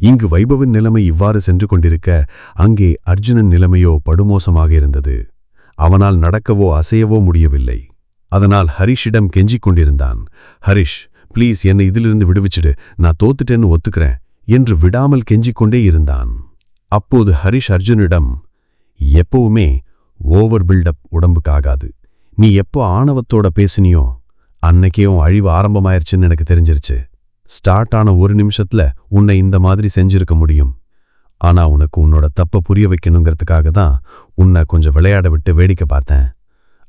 இங்கு வைபவின் நிலைமை இவ்வாறு சென்று கொண்டிருக்க அங்கே அர்ஜுனன் நிலைமையோ படுமோசமாக இருந்தது. அவனால் நடக்கவோ அசையவோ முடியவில்லை. அதனால் ஹரிஷிடம் கெஞ்சிக் கொண்டிருந்தான். ஹரிஷ் ப்ளீஸ் என்னை இதிலிருந்து விடுவிச்சிடு. நான் தோத்துட்டேன்னு ஒத்துக்கிறேன் என்று விடாமல் கெஞ்சிக்கொண்டே இருந்தான். அப்போது ஹரிஷ் அர்ஜுனிடம் எப்பவுமே ஓவர் பில்டப் உடம்புக்காகாது நீ எப்போ ஆணவத்தோட பேசினியோ அன்னைக்கே உன் அழிவு ஆரம்பமாயிருச்சுன்னு எனக்கு தெரிஞ்சிருச்சு. ஸ்டார்ட் ஆன ஒரு நிமிஷத்துல உன்னை இந்த மாதிரி செஞ்சிருக்க முடியும். ஆனா உனக்கு உன்னோட தப்ப புரிய வைக்கணுங்கிறதுக்காக தான் உன்னை கொஞ்சம் விளையாட விட்டு வேடிக்கை பார்த்தேன்.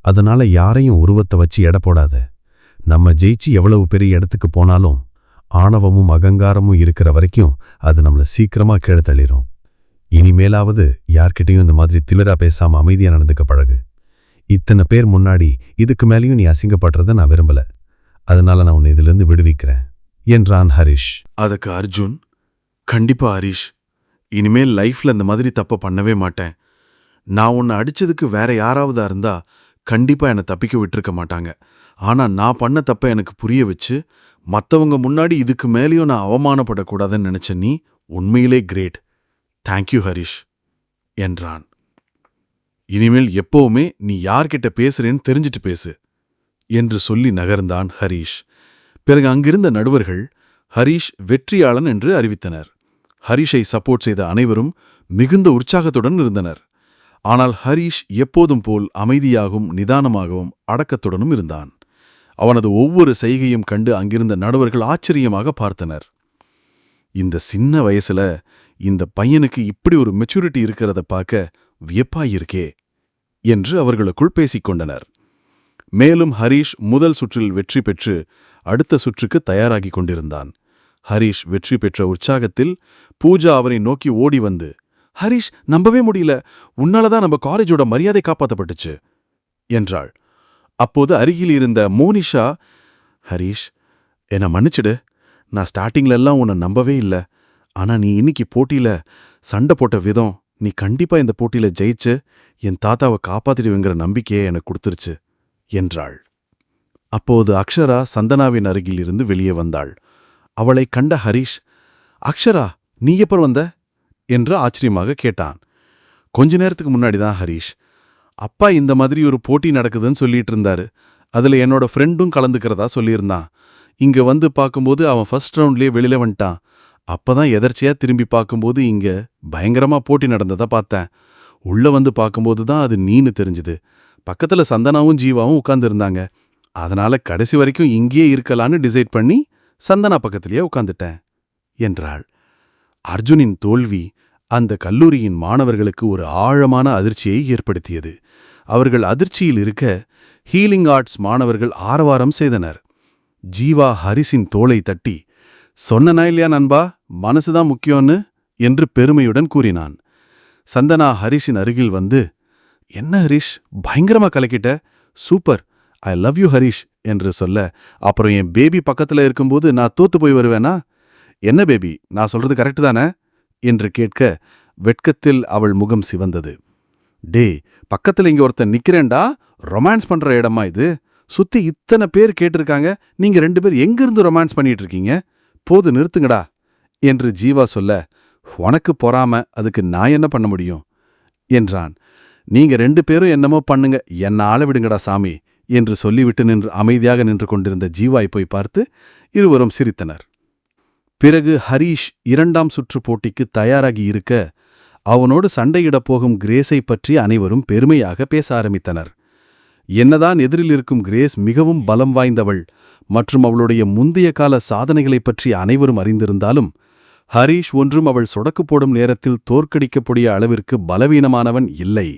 அதனால யாரையும் உருவத்தை வச்சு எடை போடாத. நம்ம ஜெயிச்சு எவ்வளவு பெரிய இடத்துக்கு போனாலும் ஆணவமும் அகங்காரமும் இருக்கிற வரைக்கும் அது நம்மள சீக்கிரமா கீழே தள்ளிரும். இனிமேலாவது யார்கிட்டயும் இந்த மாதிரி திலரா பேசாம அமைதியா நடந்துக்க பழகு. இத்தனை பேர் முன்னாடி இதுக்கு மேலேயும் நீ அசிங்கப்படுறத நான் விரும்பல. அதனால நான் உன்னை இதிலிருந்து விடுவிக்கிறேன். என்றான் ஹரிஷ். அதுக்கு அர்ஜுன் கண்டிப்பா ஹரிஷ் இனிமேல் லைஃப்ல இந்த மாதிரி தப்ப பண்ணவே மாட்டேன். நான் உன்னை அடிச்சதுக்கு வேற யாராவதா இருந்தா கண்டிப்பா என்னை தப்பிக்க விட்டுருக்க மாட்டாங்க. ஆனா நான் பண்ண தப்ப எனக்கு புரிய வச்சு மத்தவங்க முன்னாடி இதுக்கு மேலேயும் நான் அவமானப்படக்கூடாதுன்னு நினைச்ச நீ உண்மையிலே கிரேட். தேங்க்யூ ஹரிஷ் என்றான். இனிமேல் எப்பவுமே நீ யார்கிட்ட பேசுறேன்னு தெரிஞ்சிட்டு பேசு என்று சொல்லி நகர்ந்தான் ஹரீஷ். பிறகு அங்கிருந்த நடுவர்கள் ஹரீஷ் வெற்றியாளன் என்று அறிவித்தனர். ஹரீஷை சப்போர்ட் செய்த அனைவரும் மிகுந்த உற்சாகத்துடன் இருந்தனர். ஆனால் ஹரீஷ் எப்போதும் போல் அமைதியாகவும் நிதானமாகவும் அடக்கத்துடனும் இருந்தான். அவனது ஒவ்வொரு செய்கையும் கண்டு அங்கிருந்த நடுவர்கள் ஆச்சரியமாக பார்த்தனர். இந்த சின்ன வயசுல இந்த பையனுக்கு இப்படி ஒரு மெச்சூரிட்டி இருக்கிறத பார்க்க வியப்பாயிருக்கே என்று அவர்களுக்குள் பேசிக்கொண்டனர். மேலும் ஹரீஷ் முதல் சுற்றில் வெற்றி பெற்று அடுத்த சுற்றுக்கு தயாராகிக் கொண்டிருந்தான். ஹரீஷ் வெற்றி பெற்ற உற்சாகத்தில் பூஜா அவரை நோக்கி ஓடி வந்து ஹரீஷ் நம்பவே முடியல. உன்னாலதான் நம்ம காலேஜோட மரியாதை காப்பாத்தப்பட்டுச்சு என்றாள். அப்போது அருகில் இருந்த மோனிஷா ஹரீஷ் என்னை மன்னிச்சிடு. நான் ஸ்டார்டிங்ல எல்லாம் உன்னை நம்பவே இல்ல. ஆனா நீ இன்னைக்கு போட்டியில சண்டை போட்ட விதம் நீ கண்டிப்பா இந்த போட்டியில ஜெயிச்சு என் தாத்தாவை காப்பாத்திடுவேங்கிற நம்பிக்கையை எனக்கு கொடுத்துருச்சு என்றாள். அப்போது அக்ஷரா சந்தனாவின் அருகில் இருந்து வெளியே வந்தாள். அவளை கண்ட ஹரீஷ் அக்ஷரா நீ எப்ப வந்த? என்று ஆச்சரியமாக கேட்டான். கொஞ்ச நேரத்துக்கு முன்னாடி தான் ஹரீஷ். அப்பா இந்த மாதிரி ஒரு போட்டி நடக்குதுன்னு சொல்லிட்டு இருந்தாரு. அதுல என்னோட ஃப்ரெண்டும் கலந்துக்கிறதா சொல்லியிருந்தான். இங்க வந்து பார்க்கும்போது அவன் ஃபர்ஸ்ட் ரவுண்ட்லயே வெளியில் வந்துட்டான். அப்பதான் எதர்ச்சியாக திரும்பி பார்க்கும்போது இங்க பயங்கரமா போட்டி நடந்ததா பார்த்தேன். உள்ள வந்து பார்க்கும்போது தான் அது நீனு தெரிஞ்சுது. பக்கத்துல சந்தனாவும் ஜீவாவும் உட்காந்துருந்தாங்க அதனால கடைசி வரைக்கும் இங்கேயே இருக்கலான்னு டிசைட் பண்ணி சந்தனா பக்கத்திலேயே உட்காந்துட்டேன் என்றாள். அர்ஜுனின் தோல்வி அந்த கல்லூரியின் மாணவர்களுக்கு ஒரு ஆழமான அதிர்ச்சியை ஏற்படுத்தியது. அவர்கள் அதிர்ச்சியில் இருக்க ஹீலிங் ஆர்ட்ஸ் மாணவர்கள் ஆரவாரம் செய்தனர். ஜீவா ஹரிஸின் தோலை தட்டி சொன்னனா இல்லையா நண்பா? மனசுதான் முக்கியம்னு? என்று பெருமையுடன் கூறினான். சந்தனா ஹரிஷின் அருகில் வந்து என்ன ஹரிஷ் பயங்கரமா கலக்கிட்ட? Super! I love you Harish என்று சொல்ல அப்புறம் என் பேபி பக்கத்துல இருக்கும்போது நான் தோத்து போய் வருவேனா? என்ன பேபி நான் சொல்றது கரெக்டு தானே? என்று கேட்க வெட்கத்தில் அவள் முகம் சிவந்தது. டே பக்கத்துல இங்க ஒருத்தன் நிக்கிறேன்டா ரொமான்ஸ் பண்ற இடமா இது? சுத்தி இத்தனை பேர் கேட்டிருக்காங்க நீங்க ரெண்டு பேர் எங்கிருந்து ரொமான்ஸ் பண்ணிட்டு இருக்கீங்க போது நிறுத்துங்கடா என்று ஜீவா சொல்ல உனக்கு பொறாம அதுக்கு நான் என்ன பண்ண முடியும்? என்றான். நீங்க ரெண்டு பேரும் என்னமோ பண்ணுங்க என்ன ஆள விடுங்கடா சாமி. என்று சொல்லிவிட்டு நின்று அமைதியாக நின்று கொண்டிருந்த ஜீவாய் போய் பார்த்து இருவரும் சிரித்தனர். பிறகு ஹரீஷ் இரண்டாம் சுற்று போட்டிக்கு தயாராகி இருக்க அவனோடு சண்டையிடப் போகும் கிரேஸை பற்றி அனைவரும் பெருமையாக பேச ஆரம்பித்தனர். என்னதான் எதிரில் இருக்கும் கிரேஸ் மிகவும் பலம் வாய்ந்தவள் மற்றும் அவளுடைய முந்தைய கால சாதனைகளைப் பற்றி அனைவரும் அறிந்திருந்தாலும் ஹரீஷ் ஒன்றும் அவள் சொடக்கு போடும் நேரத்தில் தோற்கடிக்கக்கூடிய அளவிற்கு பலவீனமானவன் இல்லை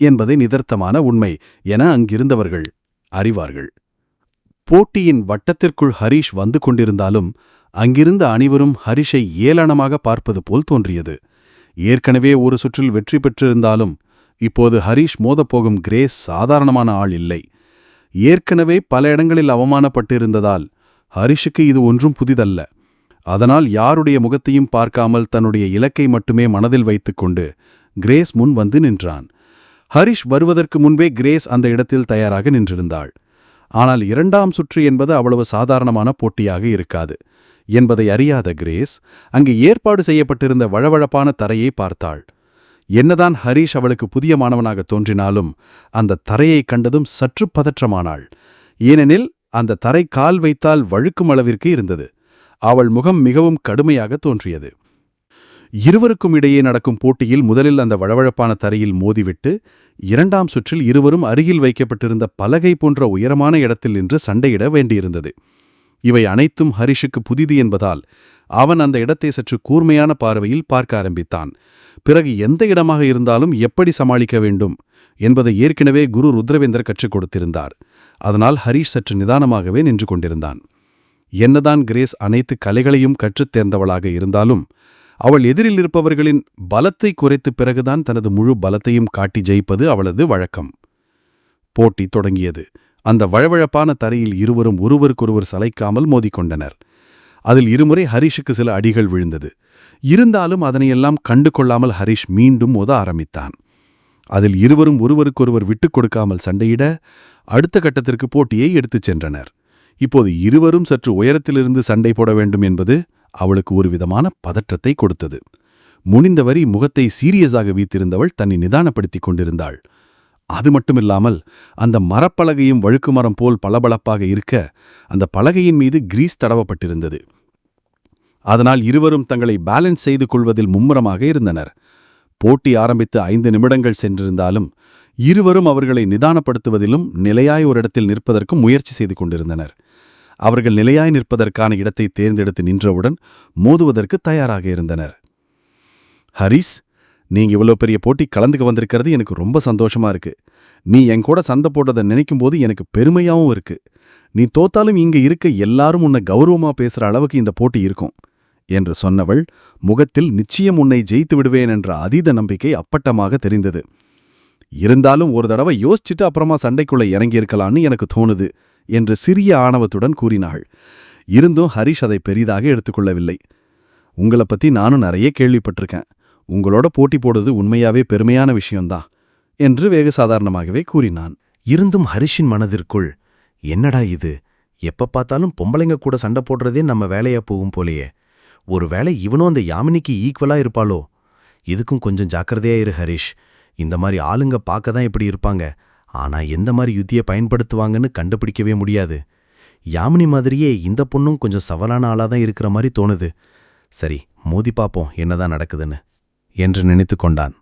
என்பதை நிதர்த்தமான உண்மை என அங்கிருந்தவர்கள். அறிவார்கள். போட்டியின் வட்டத்திற்குள் ஹரீஷ் வந்து கொண்டிருந்தாலும் அங்கிருந்த அனைவரும் ஹரிஷை ஏளனமாக பார்ப்பது போல் தோன்றியது. ஏற்கனவே ஒரு சுற்றில் வெற்றி பெற்றிருந்தாலும் இப்போது ஹரீஷ் மோதப்போகும் கிரேஸ் சாதாரணமான ஆள் இல்லை. ஏற்கனவே பல இடங்களில் அவமானப்பட்டிருந்ததால் ஹரிஷுக்கு இது ஒன்றும் புதிதல்ல. அதனால் யாருடைய முகத்தையும் பார்க்காமல் தன்னுடைய இலக்கை மட்டுமே மனதில் வைத்துக்கொண்டு கிரேஸ் முன் வந்து நின்றான். ஹரிஷ் வருவதற்கு முன்பே கிரேஸ் அந்த இடத்தில் தயாராக நின்றிருந்தாள். ஆனால் இரண்டாம் சுற்று என்பது அவ்வளவு சாதாரணமான போட்டியாக இருக்காது என்பதை அறியாத கிரேஸ் அங்கு ஏற்பாடு செய்யப்பட்டிருந்த வழவழப்பான தரையை பார்த்தாள். என்னதான் ஹரீஷ் அவளுக்கு புதிய மாணவனாக தோன்றினாலும் அந்த தரையைக் கண்டதும் சற்று பதற்றமானாள். ஏனெனில் அந்த தரை கால் வைத்தால் வழுக்கும் அளவிற்கு இருந்தது. அவள் முகம் மிகவும் கடுமையாக தோன்றியது. இருவருக்கும் இடையே நடக்கும் போட்டியில் முதலில் அந்த வழவழப்பான தரையில் மோதிவிட்டு இரண்டாம் சுற்றில் இருவரும் அருகில் வைக்கப்பட்டிருந்த பலகை போன்ற உயரமான இடத்தில் நின்று சண்டையிட வேண்டியிருந்தது. இவை அனைத்தும் ஹரிஷுக்கு புதிது என்பதால் அவன் அந்த இடத்தை சற்று கூர்மையான பார்வையில் பார்க்க ஆரம்பித்தான். பிறகு எந்த இடமாக இருந்தாலும் எப்படி சமாளிக்க வேண்டும் என்பதை ஏற்கனவே குரு ருத்ரவேந்தர் கற்றுக் கொடுத்திருந்தார். அதனால் ஹரிஷ் சற்று நிதானமாகவே நின்று கொண்டிருந்தான். என்னதான் கிரேஸ் அனைத்து கலைகளையும் கற்றுத் தேர்ந்தவளாக இருந்தாலும் அவள் எதிரில் இருப்பவர்களின் பலத்தை குறைத்து பிறகுதான் தனது முழு பலத்தையும் காட்டி ஜெயிப்பது அவளது வழக்கம். போட்டி தொடங்கியது. அந்த வழவழப்பான தரையில் இருவரும் ஒருவருக்கொருவர் சளைக்காமல் மோதிக்கொண்டனர். அதில் இருமுறை ஹரிஷுக்கு சில அடிகள் விழுந்தது. இருந்தாலும் அதனையெல்லாம் கண்டு கொள்ளாமல் ஹரிஷ் மீண்டும் மோத ஆரம்பித்தான். அதில் இருவரும் ஒருவருக்கொருவர் விட்டுக் கொடுக்காமல் சண்டையிட அடுத்த கட்டத்திற்கு போட்டியை எடுத்துச் சென்றனர். இப்போது இருவரும் சற்று உயரத்திலிருந்து சண்டை போட வேண்டும் என்பது அவளுக்கு ஒரு விதமான பதற்றத்தை கொடுத்தது. முனிந்தவரி முகத்தை சீரியஸாக வீத்திருந்தவள் தன்னை நிதானப்படுத்திக் கொண்டிருந்தாள். அது மட்டுமில்லாமல் அந்த மரப்பலகையும் வழுக்கு மரம் போல் பளபளப்பாக இருக்க அந்த பலகையின் மீது கிரீஸ் தடவப்பட்டிருந்தது. அதனால் இருவரும் தங்களை பேலன்ஸ் செய்து கொள்வதில் மும்முரமாக இருந்தனர். போட்டி ஆரம்பித்து ஐந்து நிமிடங்கள் சென்றிருந்தாலும் இருவரும் அவர்களை நிதானப்படுத்துவதிலும் நிலையாய் ஒரு இடத்தில் நிற்பதற்கும் முயற்சி செய்து கொண்டிருந்தனர். அவர்கள் நிலையாய் நிற்பதற்கான இடத்தை தேர்ந்தெடுத்து நின்றவுடன் மோதுவதற்கு தயாராக இருந்தனர். ஹரிஸ் நீங்க இவ்வளோ பெரிய போட்டி கலந்துக்க வந்திருக்கிறது எனக்கு ரொம்ப சந்தோஷமா இருக்கு. நீ என் கூட சண்டை போட்டதை நினைக்கும் போது எனக்கு பெருமையாவும் இருக்கு. நீ தோத்தாலும் இங்க இருக்க எல்லாரும் உன்னை கௌரவமா பேசுற அளவுக்கு இந்த போட்டி இருக்கும் என்று சொன்னவள் முகத்தில் நிச்சயம் உன்னை ஜெயித்து விடுவேன் என்ற அதீத நம்பிக்கை அப்பட்டமாக தெரிந்தது. இருந்தாலும் ஒரு தடவை யோசிச்சுட்டு அப்புறமா சண்டைக்குள்ள இறங்கியிருக்கலான்னு எனக்கு தோணுது. என்று சிறிய ஆணவத்துடன் கூறினாள். இருந்தும் ஹரிஷ் அதை பெரிதாக எடுத்துக்கொள்ளவில்லை. உங்களை பத்தி நானும் நிறைய கேள்விப்பட்டிருக்கேன். உங்களோட போட்டி போடுவது உண்மையாவே பெருமையான விஷயம்தான் என்று வேக சாதாரணமாகவே கூறினான். இருந்தும் ஹரிஷின் மனதிற்குள் என்னடா இது? எப்ப பார்த்தாலும் பொம்பளைங்க கூட சண்டை போடுறதே நம்ம வேலையா போகும் போலையே. ஒருவேளை இவனும் அந்த யாமினிக்கு ஈக்குவலா இருப்பாளோ? இதுக்கும் கொஞ்சம் ஜாக்கிரதையா இரு ஹரிஷ். இந்த மாதிரி ஆளுங்க பார்க்க தான் இப்படி இருப்பாங்க. ஆனா எந்த மாதிரி யுத்தியை பயன்படுத்துவாங்கன்னு கண்டுபிடிக்கவே முடியாது. யாமினி மாதிரியே இந்த பொண்ணும் கொஞ்சம் சவாலான ஆளாக தான் இருக்கிற மாதிரி தோணுது. சரி மோதி பார்ப்போம் என்னதான் நடக்குதுன்னு என்று நினைத்து கொண்டான்.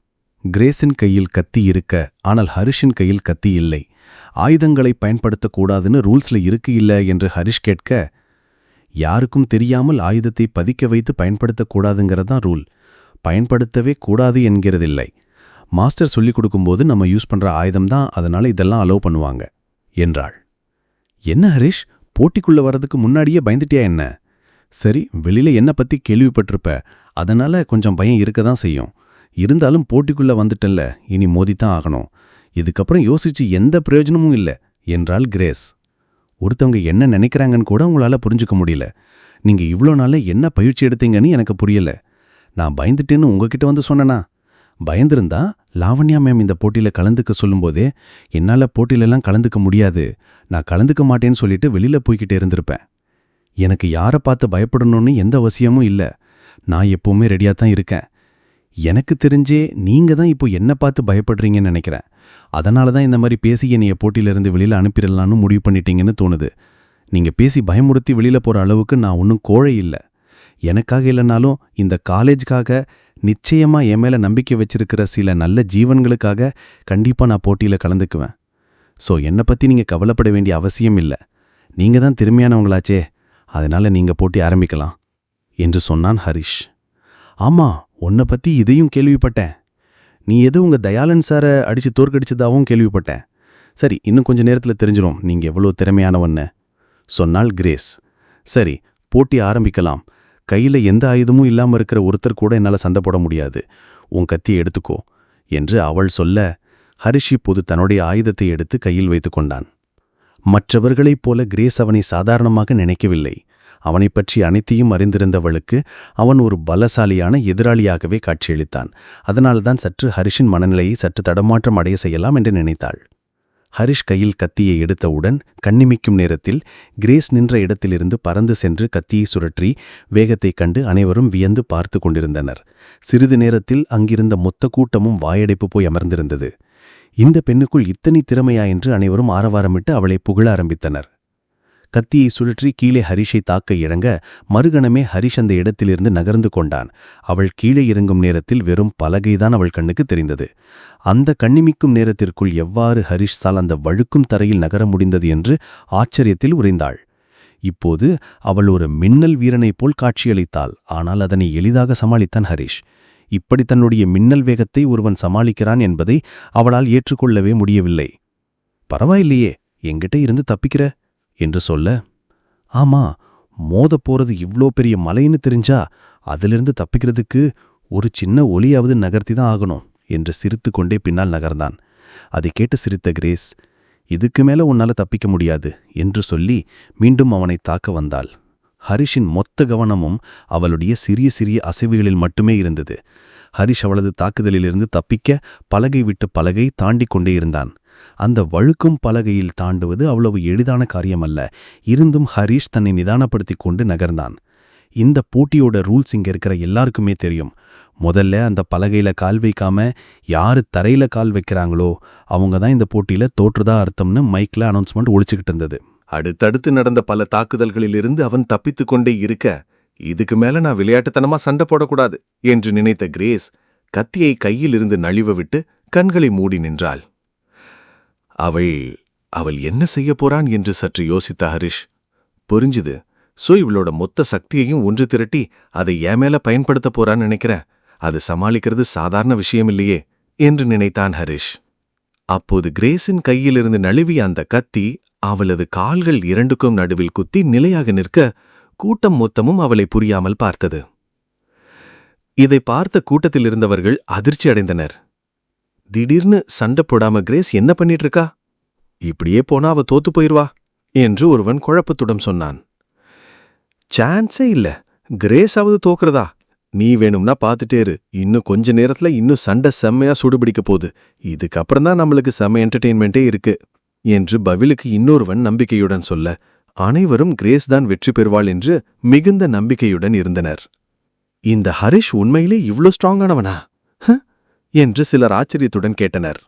கிரேஸின் கையில் கத்தி இருக்க ஆனால் ஹரிஷின் கையில் கத்தி இல்லை. ஆயுதங்களை பயன்படுத்தக்கூடாதுன்னு ரூல்ஸ்ல இருக்கு இல்ல என்று ஹரிஷ் கேட்க யாருக்கும் தெரியாமல் ஆயுதத்தை பதிக்க வைத்து பயன்படுத்தக்கூடாதுங்கிறதான் ரூல். பயன்படுத்தவே கூடாது என்கிறதில்லை. மாஸ்டர் சொல்லிக் கொடுக்கும்போது நம்ம யூஸ் பண்ற ஆயுதம் தான் அதனால இதெல்லாம் அலோவ் பண்ணுவாங்க என்றாள். என்ன ஹரிஷ்? போட்டிக்குள்ள வர்றதுக்கு முன்னாடியே பயந்துட்டியா என்ன? சரி வெளியில என்ன பத்தி கேள்விப்பட்டிருப்ப அதனால கொஞ்சம் பயம் இருக்க தான் செய்யும். இருந்தாலும் போட்டிக்குள்ள வந்துட்டல்ல இனி மோதித்தான் ஆகணும். இதுக்கப்புறம் யோசிச்சு எந்த பிரயோஜனமும் இல்ல என்றாள் கிரேஸ். ஒருத்தவங்க என்ன நினைக்கிறாங்கன்னு கூட உங்களால புரிஞ்சுக்க முடியல. நீங்க இவ்ளோ நாள என்ன பயிற்சி எடுத்தீங்கன்னு எனக்கு புரியல. நான் பயந்துட்டேன்னு உங்ககிட்ட வந்து சொன்னனா? பயந்திருந்தா லாவண்யா மேம் இந்த போட்டியில கலந்துக்க சொல்லும்போதே என்னால போட்டியிலலாம் கலந்துக்க முடியாது. நான் கலந்துக்க மாட்டேன்னு சொல்லிட்டு வெளியில போய்கிட்டே இருந்திருப்பேன். எனக்கு யாரை பார்த்து பயப்படணும்னு எந்த அவசியமும் இல்ல. நான் எப்பவுமே ரெடியா தான் இருக்கேன். எனக்கு தெரிஞ்சே நீங்க தான் இப்போ என்ன பார்த்து பயப்படுறீங்கன்னு நினைக்கிறேன். அதனால தான் இந்த மாதிரி பேசி என்னைய போட்டியிலிருந்து வெளியில அனுப்பிடலான்னு முடிவு பண்ணிட்டீங்கன்னு தோணுது. நீங்க பேசி பயமுறுத்தி வெளியில போற அளவுக்கு நான் ஒன்றும் கோழை இல்ல. எனக்காக இல்லைனாலும் இந்த காலேஜ்க்காக நிச்சயமா என் மேல நம்பிக்கை வச்சிருக்கிற சில நல்ல ஜீவன்களுக்காக கண்டிப்பா நான் போட்டியில கலந்துக்குவேன். சோ என்னை பத்தி நீங்க கவலைப்பட வேண்டிய அவசியம் இல்ல. நீங்க தான் திறமையானவங்களாச்சே. அதனால நீங்க போட்டி ஆரம்பிக்கலாம். என்று சொன்னான் ஹரிஷ். ஆமா உன்னை பத்தி இதையும் கேள்விப்பட்டேன். நீ எது உங்க தயாளன் சாரை அடிச்சு தோற்கடிச்சதாகவும் கேள்விப்பட்டேன். சரி இன்னும் கொஞ்ச நேரத்துல தெரிஞ்சிடும் நீங்க எவ்வளோ திறமையானவன்னு. சொன்னால் கிரேஸ். சரி போட்டி ஆரம்பிக்கலாம். கையில எந்த ஆயுதமும் இல்லாமல் இருக்கிற ஒருத்தர் கூட என்னால சண்டை போட முடியாது. உன் கத்தியை எடுத்துக்கோ என்று அவள் சொல்ல ஹரிஷ் இப்போது தன்னுடைய ஆயுதத்தை எடுத்து கையில் வைத்துக் கொண்டான். மற்றவர்களைப் போல கிரேஸ் அவனை சாதாரணமாக நினைக்கவில்லை. அவனைப் பற்றி அனைத்தையும் அறிந்திருந்தவளுக்கு அவன் ஒரு பலசாலியான எதிராளியாகவே காட்சியளித்தான். அதனால்தான் சற்று ஹரிஷின் மனநிலையை சற்று தடமாற்றம் அடைய செய்யலாம் என்று நினைத்தாள். ஹரிஷ் கையில் கத்தியை எடுத்தவுடன் கண்ணிமிக்கும் நேரத்தில் கிரேஸ் நின்ற இடத்திலிருந்து பறந்து சென்று கத்தியை சுழற்றி வேகத்தைக் கண்டு அனைவரும் வியந்து பார்த்து கொண்டிருந்தனர். சிறிது நேரத்தில் அங்கிருந்த மொத்த கூட்டமும் வாயடைப்பு போய் அமர்ந்திருந்தது. இந்த பெண்ணுக்குள் இத்தனை திறமையா என்று அனைவரும் ஆரவாரமிட்டு அவளை புகழ ஆரம்பித்தனர். கத்தியை சுழற்றி கீழே ஹரிஷை தாக்க இறங்க மறுகணமே ஹரிஷ் அந்த இடத்திலிருந்து நகர்ந்து கொண்டான். அவள் கீழே இறங்கும் நேரத்தில் வெறும் பலகைதான் அவள் கண்ணுக்கு தெரிந்தது. அந்த கண்ணிமிக்கும் நேரத்திற்குள் எவ்வாறு ஹரிஷால் அந்த வழுக்கும் தரையில் நகர முடிந்தது என்று ஆச்சரியத்தில் உறைந்தாள். இப்போது அவள் ஒரு மின்னல் வீரனைப் போல் காட்சியளித்தாள். ஆனால் அதனை எளிதாக சமாளித்தான் ஹரிஷ். இப்படி தன்னுடைய மின்னல் வேகத்தை ஒருவன் சமாளிக்கிறான் என்பதை அவளால் ஏற்றுக்கொள்ளவே முடியவில்லை. பரவாயில்லையே என்கிட்ட இருந்து தப்பிக்கிற? என்று சொல்ல ஆமா மோதப் போறது இவ்ளோ பெரிய மலைன்னு தெரிஞ்சா அதிலிருந்து தப்பிக்கிறதுக்கு ஒரு சின்ன ஒலியாவது நகர்த்தி தான் ஆகணும் என்று சிரித்து கொண்டே பின்னால் நகர்ந்தான். அதை கேட்டு சிரித்த கிரேஸ் இதுக்கு மேல உன்னால தப்பிக்க முடியாது என்று சொல்லி மீண்டும் அவனை தாக்க வந்தாள். ஹரிஷின் மொத்த கவனமும் அவளுடைய சிறிய சிறிய அசைவுகளில் மட்டுமே இருந்தது. ஹரிஷ் அவளது தாக்குதலிலிருந்து தப்பிக்க பலகை விட்டு பலகை தாண்டிக் கொண்டே இருந்தான். அந்த வழுக்கும் பலகையில் தாண்டுவது அவ்வளவு எளிதான காரியமல்ல. இருந்தும் ஹரீஷ் தன்னை நிதானப்படுத்திக் கொண்டு நகர்ந்தான். இந்த போட்டியோட ரூல்ஸ் இங்க இருக்கிற எல்லாருக்குமே தெரியும். முதல்ல அந்த பலகையில கால் வைக்காம யாரு தரையில கால் வைக்கிறாங்களோ அவங்க தான் இந்த போட்டியில தோற்றுதா அர்த்தம்னு மைக்ல அனௌன்ஸ்மெண்ட் ஒழிச்சுக்கிட்டு இருந்தது. அடுத்தடுத்து நடந்த பல தாக்குதல்களிலிருந்து அவன் தப்பித்துக் கொண்டே இருக்க இதுக்கு மேல நான் விளையாட்டுத்தனமா சண்டை போடக்கூடாது என்று நினைத்த கிரேஸ் கத்தியை கையிலிருந்து நழுவ விட்டு கண்களை மூடி நின்றாள். அவள் அவள் என்ன செய்ய போறான் என்று சற்று யோசித்த ஹரிஷ். புரிஞ்சுது. சோ இவளோட மொத்த சக்தியையும் ஒன்று திரட்டி அதை என் மேல பயன்படுத்த போறான்னு நினைக்கிறேன். அது சமாளிக்கிறது சாதாரண விஷயம் இல்லையே என்று நினைத்தான் ஹரிஷ். அப்போது கிரேஸின் கையிலிருந்து நழுவிய அந்த கத்தி அவளது கால்கள் இரண்டுக்கும் நடுவில் குத்தி நிலையாக நிற்க கூட்டம் மொத்தமும் அவளை புரியாமல் பார்த்தது. இதை பார்த்த கூட்டத்தில் இருந்தவர்கள் அதிர்ச்சி அடைந்தனர். திடீர்னு சண்டை போடாம கிரேஸ் என்ன பண்ணிட்டு இருக்கா இப்படியே போனா அவ தோத்து போயிருவா? என்று ஒருவன் குழப்பத்துடன் சொன்னான். சான்ஸே இல்ல. கிரேஸாவது தோக்குறதா? நீ வேணும்னா பார்த்துட்டேரு இன்னும் கொஞ்ச நேரத்துல இன்னும் சண்டை செம்மையா சூடுபிடிக்க போகுது. இதுக்கப்புறம் தான் நம்மளுக்கு செம்ம என்டர்டெயின்மெண்ட்டே இருக்கு. என்று பவிலுக்கு இன்னொருவன் நம்பிக்கையுடன் சொல்ல அனைவரும் கிரேஸ் தான் வெற்றி பெறுவாள் என்று மிகுந்த நம்பிக்கையுடன் இருந்தனர். இந்த ஹரிஷ் உண்மையிலே இவ்ளோ ஸ்ட்ராங்கானவனா ஹ? என்று சிலர் ஆச்சரியத்துடன் கேட்டனர்.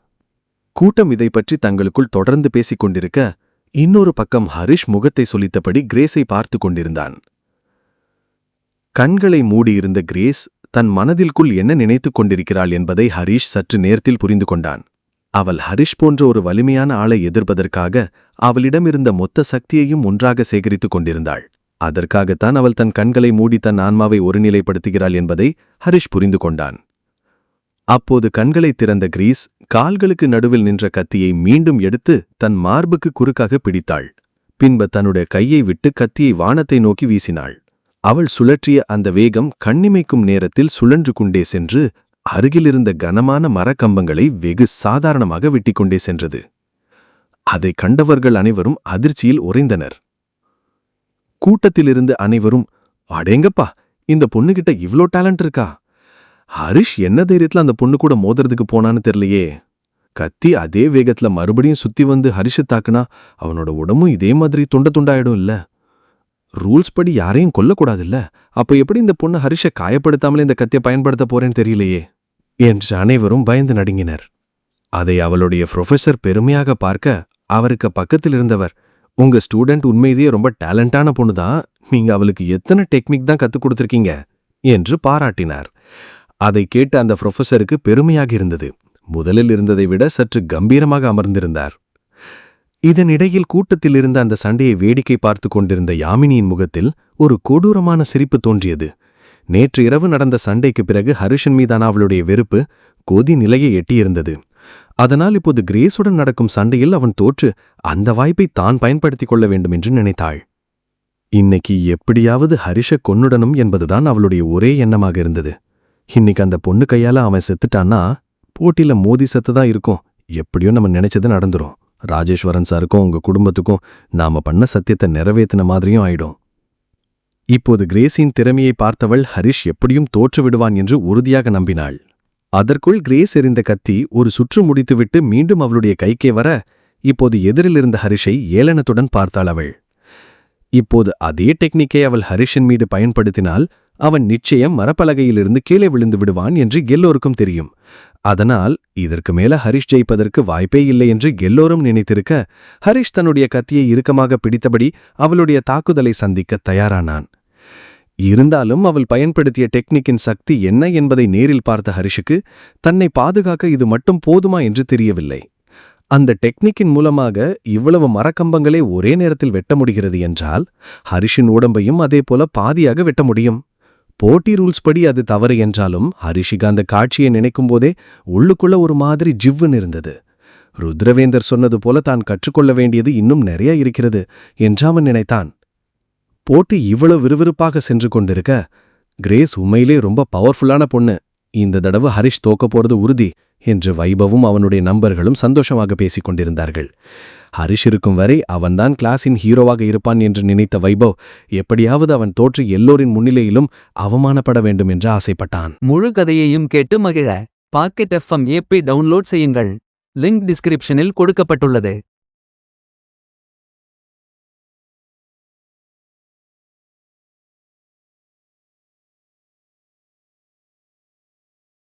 கூட்டம் இதை பற்றி தங்களுக்குள் தொடர்ந்து பேசிக் கொண்டிருக்க இன்னொரு பக்கம் ஹரிஷ் முகத்தை சொலித்தபடி கிரேஸை பார்த்து கொண்டிருந்தான். கண்களை மூடியிருந்த கிரேஸ் தன் மனதிற்குள் என்ன நினைத்துக் கொண்டிருக்கிறாள் என்பதை ஹரிஷ் சற்று நேரத்தில் புரிந்து கொண்டான். அவள் ஹரிஷ் போன்ற ஒரு வலிமையான ஆளை எதிர்ப்பதற்காக அவளிடமிருந்த மொத்த சக்தியையும் ஒன்றாக சேகரித்துக் கொண்டிருந்தாள். அதற்காகத்தான் அவள் தன் கண்களை மூடி தன் ஆன்மாவை ஒருநிலைப்படுத்துகிறாள் என்பதை ஹரிஷ் புரிந்து கொண்டான். அப்போது கண்களை திறந்த கிரீஸ் கால்களுக்கு நடுவில் நின்ற கத்தியை மீண்டும் எடுத்து தன் மார்புக்கு குறுக்காக பிடித்தாள். பின்பு தன்னுடைய கையை விட்டு கத்தியை வானத்தை நோக்கி வீசினாள். அவள் சுழற்றிய அந்த வேகம் கண்ணிமைக்கும் நேரத்தில் சுழன்று கொண்டே சென்று அருகிலிருந்த கனமான மரக்கம்பங்களை வெகு சாதாரணமாக வெட்டிக் கொண்டே சென்றது. அதைக் கண்டவர்கள் அனைவரும் அதிர்ச்சியில் உறைந்தனர். கூட்டத்திலிருந்து அனைவரும் அடேங்கப்பா இந்த பொண்ணுகிட்ட இவ்ளோ டேலண்ட் இருக்கா? ஹரிஷ் என்ன தைரியத்துல அந்த பொண்ணு கூட மோதுறதுக்கு போனான்னு தெரியலையே. கத்தி அதே வேகத்துல மறுபடியும் சுத்தி வந்து ஹரிஷ தாக்குனா அவனோட உடம்பும் இதே மாதிரி துண்ட துண்டாயிடும் இல்ல. ரூல்ஸ் படி யாரையும் கொல்லக்கூடாதுல்ல? அப்ப எப்படி இந்த பொண்ணு ஹரிஷ காயப்படுத்தாமலே இந்த கத்தியை பயன்படுத்த போறேன்னு தெரியலையே? என்று அனைவரும் பயந்து நடுங்கினர். அதை அவளுடைய ப்ரொஃபஸர் பெருமையாக பார்க்க அவருக்கு பக்கத்தில் இருந்தவர் உங்க ஸ்டூடெண்ட் உண்மையிலேயே ரொம்ப டேலண்டான பொண்ணு தான் நீங்க அவளுக்கு எத்தனை டெக்னிக் தான் கத்துக் கொடுத்திருக்கீங்க? என்று பாராட்டினார். அதை கேட்ட அந்த ப்ரொஃபஸருக்கு பெருமையாக இருந்தது. முதலில் இருந்ததை விட சற்று கம்பீரமாக அமர்ந்திருந்தார். இதனிடையில் கூட்டத்தில் இருந்த அந்த சண்டையை வேடிக்கை பார்த்து கொண்டிருந்த யாமினியின் முகத்தில் ஒரு கொடூரமான சிரிப்பு தோன்றியது. நேற்று இரவு நடந்த சண்டைக்கு பிறகு ஹரிஷன் மீதான அவளுடைய வெறுப்பு கொதி நிலையை எட்டியிருந்தது. அதனால் இப்போது கிரேஸுடன் நடக்கும் சண்டையில் அவன் தோற்று அந்த வாய்ப்பை தான் பயன்படுத்திக் கொள்ள வேண்டும் என்று நினைத்தாள். இன்னைக்கு எப்படியாவது ஹரிஷ கொன்னுடனும் என்பதுதான் அவளுடைய ஒரே எண்ணமாக இருந்தது. இன்னைக்கு அந்த பொண்ணு கையால அவன் செத்துட்டான்னா போட்டியில மோதி செத்துதான் இருக்கும். எப்படியோ நம்ம நினைச்சது நடந்துரும். ராஜேஸ்வரன் சாருக்கும் உங்க குடும்பத்துக்கும் நாம பண்ண சத்தியத்தை நிறைவேற்றின மாதிரியும் ஆயிடும். இப்போது கிரேஸின் திறமையை பார்த்தவள் ஹரிஷ் எப்படியும் தோற்று விடுவான் என்று உறுதியாக நம்பினாள். அதற்குள் கிரேஸ் எறிந்த கத்தி ஒரு சுற்று முடித்துவிட்டு மீண்டும் அவளுடைய கைக்கே வர இப்போது எதிரில் இருந்த ஹரிஷை ஏளனத்துடன் பார்த்தாள் அவள். இப்போது அதே டெக்னிக்கை அவள் ஹரிஷின் மீது பயன்படுத்தினால் அவன் நிச்சயம் மரப்பலகையிலிருந்து கீழே விழுந்து விடுவான் என்று எல்லோருக்கும் தெரியும். அதனால் இதற்கு மேல ஹரிஷ் ஜெயிப்பதற்கு வாய்ப்பே இல்லை என்று எல்லோரும் நினைத்திருக்க ஹரிஷ் தன்னுடைய கத்தியை இறுக்கமாக பிடித்தபடி அவளுடைய தாக்குதலை சந்திக்க தயாரானான். இருந்தாலும் அவள் பயன்படுத்திய டெக்னிக்கின் சக்தி என்ன என்பதை நேரில் பார்த்த ஹரிஷுக்கு தன்னை பாதுகாக்க இது மட்டும் போதுமா என்று தெரியவில்லை. அந்த டெக்னிக்கின் மூலமாக இவ்வளவு மரக்கம்பங்களே ஒரே நேரத்தில் வெட்ட முடிகிறது என்றால் ஹரிஷின் உடம்பையும் அதேபோல பாதியாக வெட்ட முடியும். போட்டி ரூல்ஸ் படி அது தவறு என்றாலும் ஹரிஷிக்கு அந்த காட்சியை நினைக்கும் போதே உள்ளுக்குள்ள ஒரு மாதிரி ஜிவ்வுன்னு இருந்தது. ருத்ரவேந்தர் சொன்னது போல தான் கற்றுக்கொள்ள வேண்டியது இன்னும் நிறைய இருக்கிறது என்று அவன் நினைத்தான். போட்டி இவ்வளவு விறுவிறுப்பாக சென்று கொண்டிருக்க கிரேஸ் உண்மையிலே ரொம்ப பவர்ஃபுல்லான பொண்ணு. இந்த தடவை ஹரிஷ் தோக்க போறது உறுதி என்று வைபவும் அவனுடைய நண்பர்களும் சந்தோஷமாக பேசிக் கொண்டிருந்தார்கள். ஹரிஷ் இருக்கும் வரை அவன்தான் கிளாஸின் ஹீரோவாக இருப்பான் என்று நினைத்த வைபவ் எப்படியாவது அவன் தோற்று எல்லோரின் முன்னிலையிலும் அவமானப்பட வேண்டும் என்று ஆசைப்பட்டான். முழு கதையையும் கேட்டு மகிழ. பாக்கெட் எஃப்எம் ஏபி டவுன்லோட் செய்யுங்கள். லிங்க் டிஸ்கிரிப்ஷனில் கொடுக்கப்பட்டுள்ளது.